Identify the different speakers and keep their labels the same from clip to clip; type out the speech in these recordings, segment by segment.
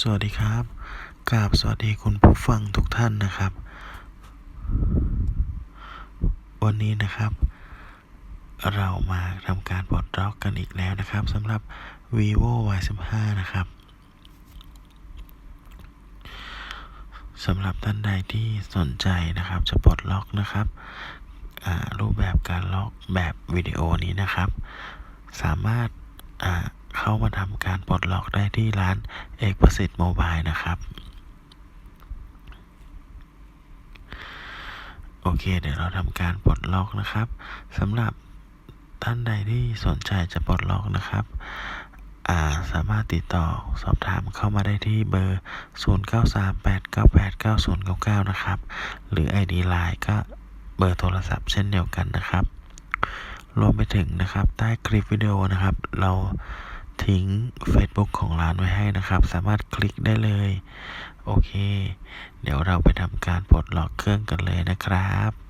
Speaker 1: สวัสดีครับกราบสวัสดีคุณผู้ฟังทุกท่านนะครับ วันนี้นะครับ เรามาทำการปลดล็อกกันอีกแล้วนะครับสำหรับ vivo y 1 5นะครับสำหรับท่านใดที่สนใจนะครับ จะปลดล็อกนะครับรูปแบบการล็อกแบบวิดีโอนี้นะครับ สามารถ เข้ามาทำการปลดล็อกได้ที่ร้านเอกประสิทธิ์โมบายนะครับ โอเค เดี๋ยวเราทำการปลดล็อกนะครับสำหรับท่านใดที่สนใจจะปลดล็อกนะครับาสามารถติดต่อสอบถามเข้ามาได้ที่เบอร์ 0938989099 นะครับ หรือ ID Line ก็เบอร์โทรศัพท์เช่นเดียวกันนะครับ รวมไปถึงนะครับ ใต้คลิปวิดีโอนะครับ เรา ทิ้ง Facebook ของร้านไว้ให้นะครับ สามารถคลิกได้เลย โอเค เดี๋ยวเราไปทำการปลดล็อกเครื่องกันเลยนะครับ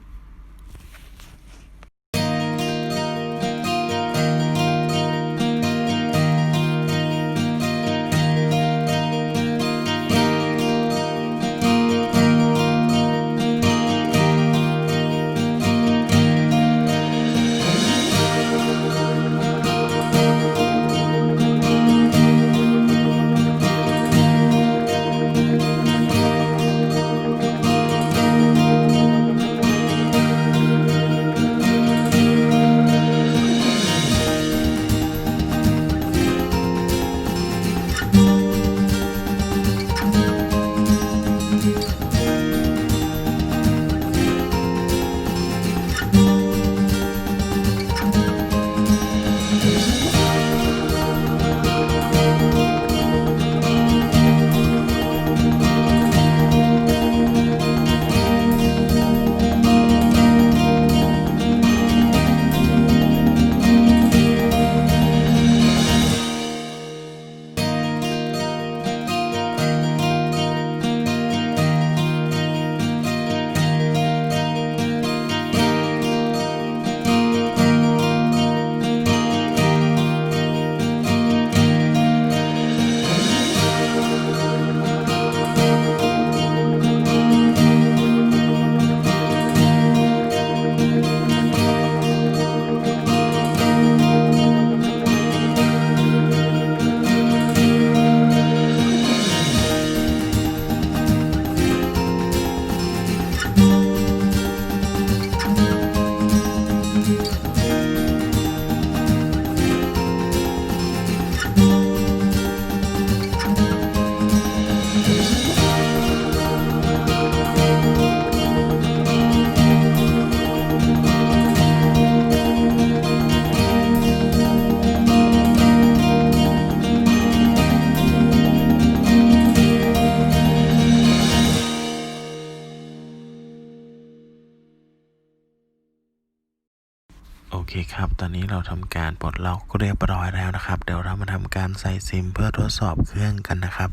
Speaker 1: เคครับ ตอนนี้เราทำการปลดล็อกเรียบร้อยแล้วนะครับ เดี๋ยวเรามาทำการใส่ซิมเพื่อทดสอบเครื่องกันนะครับ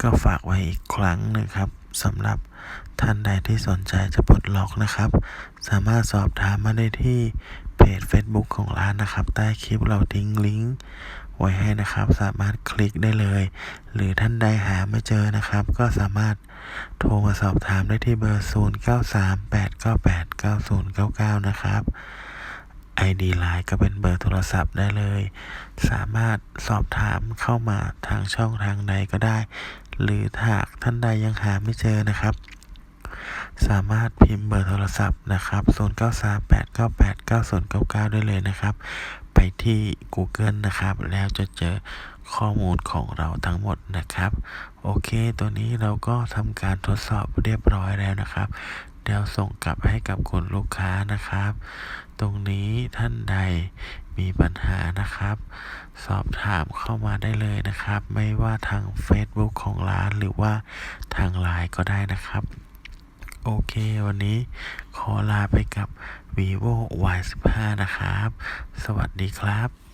Speaker 1: ก็ฝากไว้อีกครั้งนะครับสำหรับท่านใดที่สนใจจะปลดล็อกนะครับ สามารถสอบถามมาได้ที่เพจ Facebook ของร้านนะครับ ใต้คลิปเราทิ้งลิงก์ ไว้ให้นะครับ สามารถคลิกได้เลย หรือท่านใดหาไม่เจอนะครับ ก็สามารถโทรมาสอบถามได้ที่เบอร์ 0938989099 นะครับ ID Line ก็เป็นเบอร์โทรศัพท์ได้เลย สามารถสอบถามเข้ามาทางช่องทางใดก็ได้ หรือหากท่านใดยังหาไม่เจอนะครับ สามารถพิมพ์เบอร์โทรศัพท์นะครับ 0938989099 ได้เลยนะครับ ไปที่ Google นะครับ แล้วจะเจอข้อมูลของเราทั้งหมดนะครับ โอเค ตัวนี้เราก็ทำการทดสอบเรียบร้อยแล้วนะครับ เดี๋ยวส่งกลับให้กับคุณลูกค้านะครับ ตรงนี้ท่านใดมีปัญหานะครับ สอบถามเข้ามาได้เลยนะครับ ไม่ว่าทาง Facebook ของร้านหรือว่าทางไลน์ก็ได้นะครับ โอเค วันนี้ขอลาไปกับ vivo y 1 5นะครับ สวัสดีครับ